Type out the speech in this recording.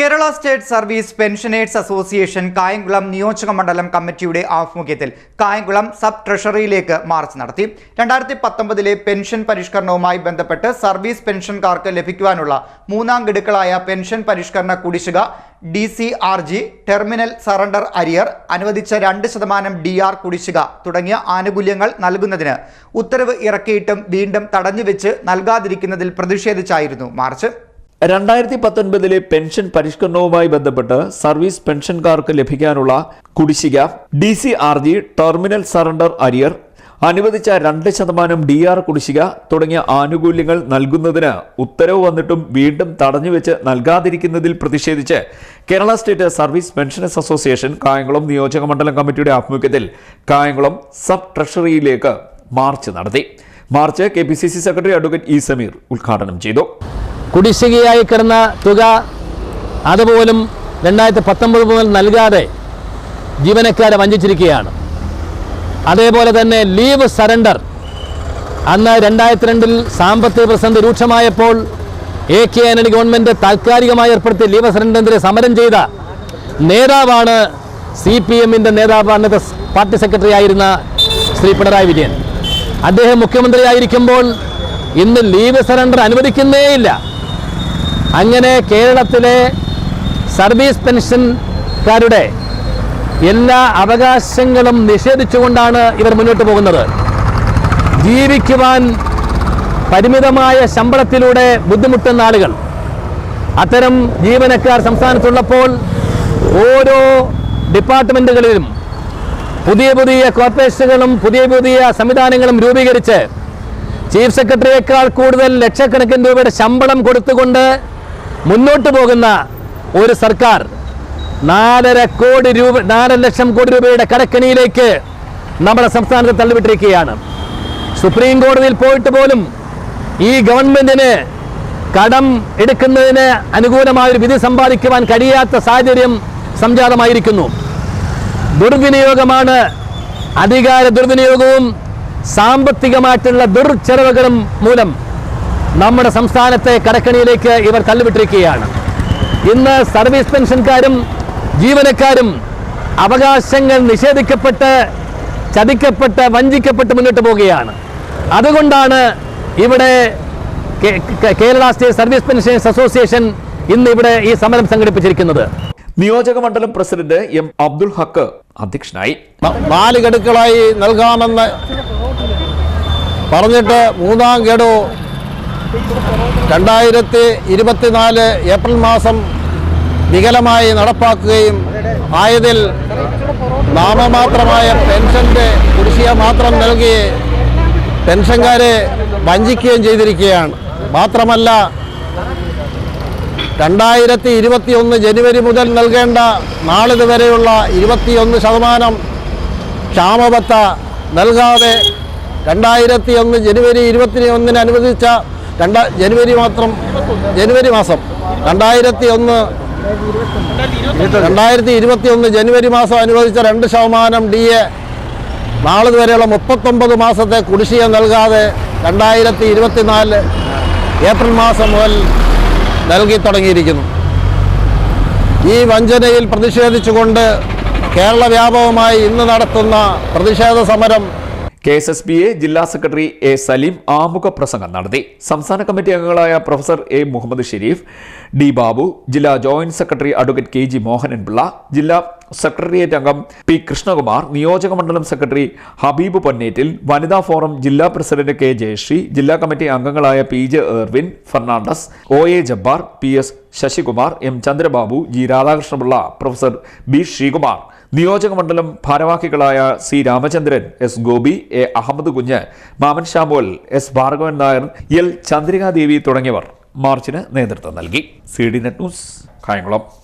Kerala state service pensioners association Kayamkulam നിയോജക മണ്ഡലം കമ്മിറ്റിയുടെ ആഭിമുഖ്യത്തിൽ കായംകുളം സബ് ട്രഷറിയിലേക്ക് മാർച്ച് നടത്തി. രണ്ടായിരത്തി പത്തൊമ്പതിലെ പെൻഷൻ പരിഷ്കരണവുമായി ബന്ധപ്പെട്ട് സർവീസ് പെൻഷൻകാർക്ക് ലഭിക്കുവാനുള്ള മൂന്നാം ഗഡുക്കളായ പെൻഷൻ പരിഷ്കരണ കുടിശ്ശിക D C R G terminal surrender arrear അനുവദിച്ച രണ്ട് ശതമാനം ഡി ആർ കുടിശ്ശിക തുടങ്ങിയ ആനുകൂല്യങ്ങൾ നൽകുന്നതിന് ഉത്തരവ് ഇറക്കിയിട്ടും വീണ്ടും തടഞ്ഞുവെച്ച് നൽകാതിരിക്കുന്നതിൽ പ്രതിഷേധിച്ചായിരുന്നു മാർച്ച്. രണ്ടായിരത്തി പത്തൊൻപതിലെ പെൻഷൻ പരിഷ്കരണവുമായി ബന്ധപ്പെട്ട് സർവീസ് പെൻഷൻകാർക്ക് ലഭിക്കാനുള്ള കുടിശ്ശിക D C R G terminal surrender arrear അനുവദിച്ച രണ്ട് ശതമാനം ഡി ആർ കുടിശ്ശിക തുടങ്ങിയ ആനുകൂല്യങ്ങൾ നൽകുന്നതിന് ഉത്തരവ് വന്നിട്ടും വീണ്ടും തടഞ്ഞുവെച്ച് നൽകാതിരിക്കുന്നതിൽ പ്രതിഷേധിച്ച് Kerala state service pensioners association Kayamkulam നിയോജക മണ്ഡലം കമ്മിറ്റിയുടെ ആഭിമുഖ്യത്തിൽ കായംകുളം സബ് ട്രഷറിയിലേക്ക് മാർച്ച് നടത്തി. March K P C C secretary advocate E Sameer ഉദ്ഘാടനം ചെയ്തു. കുടിശ്ശികയായി കിടന്ന തുക അതുപോലും രണ്ടായിരത്തി പത്തൊമ്പത് മുതൽ നൽകാതെ ജീവനക്കാരെ വഞ്ചിച്ചിരിക്കുകയാണ്. അതേപോലെ തന്നെ ലീവ് സറണ്ടർ അന്ന് രണ്ടായിരത്തി രണ്ടിൽ സാമ്പത്തിക പ്രതിസന്ധി രൂക്ഷമായപ്പോൾ എ കെ ആന്റണി ഗവൺമെന്റ് താൽക്കാലികമായി ഏർപ്പെടുത്തിയ ലീവ് സറണ്ടറിനെതിരെ സമരം ചെയ്ത നേതാവാണ് സി പി എമ്മിന്റെ നേതാവ് അന്നത്തെ പാർട്ടി സെക്രട്ടറി ആയിരുന്ന ശ്രീ പിണറായി വിജയൻ. അദ്ദേഹം മുഖ്യമന്ത്രിയായിരിക്കുമ്പോൾ ഇന്ന് ലീവ് സറണ്ടർ അനുവദിക്കുന്നേയില്ല. അങ്ങനെ കേരളത്തിലെ സർവീസ് പെൻഷൻകാരുടെ എല്ലാ അവകാശങ്ങളും നിഷേധിച്ചുകൊണ്ടാണ് ഇവർ മുന്നോട്ട് പോകുന്നത്. ജീവിക്കുവാൻ പരിമിതമായ ശമ്പളത്തിലൂടെ ബുദ്ധിമുട്ടുന്ന ആളുകൾ. അത്തരം ജീവനക്കാർ സംസ്ഥാനത്തുള്ളപ്പോൾ ഓരോ ഡിപ്പാർട്ട്മെന്റുകളിലും പുതിയ പുതിയ കോർപ്പറേഷനുകളും പുതിയ പുതിയ സംവിധാനങ്ങളും രൂപീകരിച്ച് ചീഫ് സെക്രട്ടറിയേക്കാൾ കൂടുതൽ ലക്ഷക്കണക്കിന് രൂപയുടെ ശമ്പളം കൊടുത്തുകൊണ്ട് മുന്നോട്ട് പോകുന്ന ഒരു സർക്കാർ നാലര കോടി രൂപ നാലര ലക്ഷം കോടി രൂപയുടെ കടക്കണിയിലേക്ക് നമ്മുടെ സംസ്ഥാനത്തെ തള്ളിവിട്ടിരിക്കുകയാണ്. സുപ്രീം കോടതിയിൽ പോയിട്ട് പോലും ഈ ഗവൺമെന്റിന് കടം എടുക്കുന്നതിന് അനുകൂലമായ ഒരു വിധി സമ്പാദിക്കുവാൻ കഴിയാത്ത സാഹചര്യം സംജാതമായിരിക്കുന്നു. ദുർവിനിയോഗമാണ് അധികാര ദുർവിനിയോഗവും സാമ്പത്തികമായിട്ടുള്ള ദുർച്ചെലവുകളും മൂലം നമ്മുടെ സംസ്ഥാനത്തെ കടക്കണിയിലേക്ക് ഇവർ തള്ളിവിട്ടിരിക്കുകയാണ്. ഇന്ന് സർവീസ് പെൻഷൻകാരും ജീവനക്കാരും അവകാശങ്ങൾ നിഷേധിക്കപ്പെട്ട് ചതിക്കപ്പെട്ട് വഞ്ചിക്കപ്പെട്ട് മുന്നോട്ട് പോവുകയാണ്. അതുകൊണ്ടാണ് ഇവിടെ Kerala state service pensions association ഇന്ന് ഇവിടെ ഈ സമരം സംഘടിപ്പിച്ചിരിക്കുന്നത്. നിയോജക മണ്ഡലം പ്രസിഡന്റ് എം അബ്ദുൽ ഹക്ക് അധ്യക്ഷനായി. നാല് ഗഡുക്കളായി നൽകാമെന്ന് പറഞ്ഞിട്ട് മൂന്നാം ഗഡു രണ്ടായിരത്തി ഇരുപത്തിനാല് ഏപ്രിൽ മാസം വികലമായി നടപ്പാക്കുകയും ആയതിൽ നാമമാത്രമായ പെൻഷന്റെ കുടിശ്ശിക മാത്രം നൽകി പെൻഷൻകാരെ വഞ്ചിക്കുകയും ചെയ്തിരിക്കുകയാണ്. മാത്രമല്ല രണ്ടായിരത്തി ഇരുപത്തിയൊന്ന് ജനുവരി മുതൽ നൽകേണ്ട നാളിതുവരെയുള്ള ഇരുപത്തിയൊന്ന് ശതമാനം ക്ഷാമബത്ത നൽകാതെ രണ്ടായിരത്തി ഒന്ന് ജനുവരി ഇരുപത്തി ഒന്നിന് അനുവദിച്ച രണ്ട ജനുവരി മാത്രം ജനുവരി മാസം രണ്ടായിരത്തി ഒന്ന് രണ്ടായിരത്തി ഇരുപത്തി ഒന്ന് ജനുവരി മാസം അനുവദിച്ച രണ്ട് ശതമാനം ഡി എ. നാളിതുവരെയുള്ള മുപ്പത്തൊമ്പത് മാസത്തെ കുടിശ്ശിക നൽകാതെ രണ്ടായിരത്തി ഇരുപത്തിനാല് ഏപ്രിൽ മാസം മുതൽ നൽകി തുടങ്ങിയിരിക്കുന്നു. ഈ വഞ്ചനയിൽ പ്രതിഷേധിച്ചുകൊണ്ട് കേരള വ്യാപകമായി ഇന്ന് നടത്തുന്ന പ്രതിഷേധ സമരം K S S P A ജില്ലാ സെക്രട്ടറി എ സലീം ആമുഖ പ്രസംഗം നടത്തി. സംസ്ഥാന കമ്മിറ്റി അംഗങ്ങളായ professor A Muhammad Sharif D Babu ജില്ലാ joint secretary advocate K G Mohanan Pillai ജില്ലാ സെക്രട്ടേറിയറ്റ് അംഗം പി കൃഷ്ണകുമാർ നിയോജക മണ്ഡലം സെക്രട്ടറി ഹബീബ് പൊന്നേറ്റിൽ വനിതാ ഫോറം ജില്ലാ പ്രസിഡന്റ് കെ ജയശ്രീ ജില്ലാ കമ്മിറ്റി അംഗങ്ങളായ P J Ervin Fernandez O A Jabbar P S Sasikumar M Chandrababu G Radhakrishna Pillai professor B Sreekumar. നിയോജക മണ്ഡലം ഭാരവാഹികളായ C Ramachandran S Gopi A Ahammed Kunju Mammen Shamol S Bhargavan Nair L Chandrikadevi തുടങ്ങിയവർ മാർച്ചിന് നേതൃത്വം നൽകി. C D net news Kayamkulam.